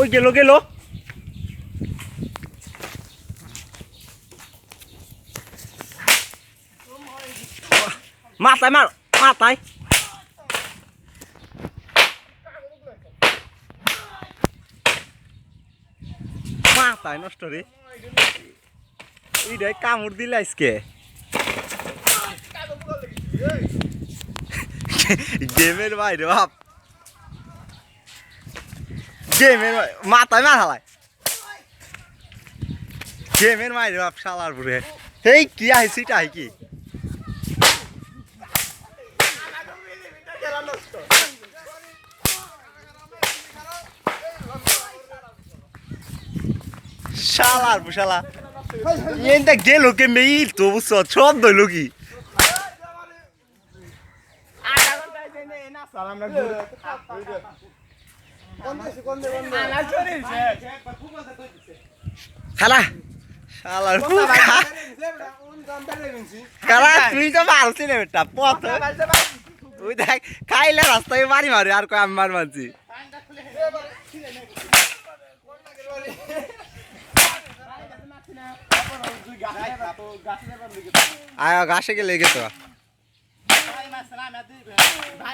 ওই গেল গেল মাথায় মার মাথায় মাথায় নষ্ট রে। এইটাই কামড় দিলে আজকে। গেমের বাইরে বাপ। গেমের মাথায় মার হালায় গেমের মাইরে বাপ শালার পুরে এই কি আইসি টাই কি শালার পুশালা এনটা গেল কে মেইল তো বুঝছ সব দইল কি খালা। শালার পুকা খালা তুই তো মারছি না বেটা পথ। তুই দেখ খাইলে রাস্তায় বাড়ি মারে আর কয় আমি মার মারছি আয় ঘাসে গেলে গেছো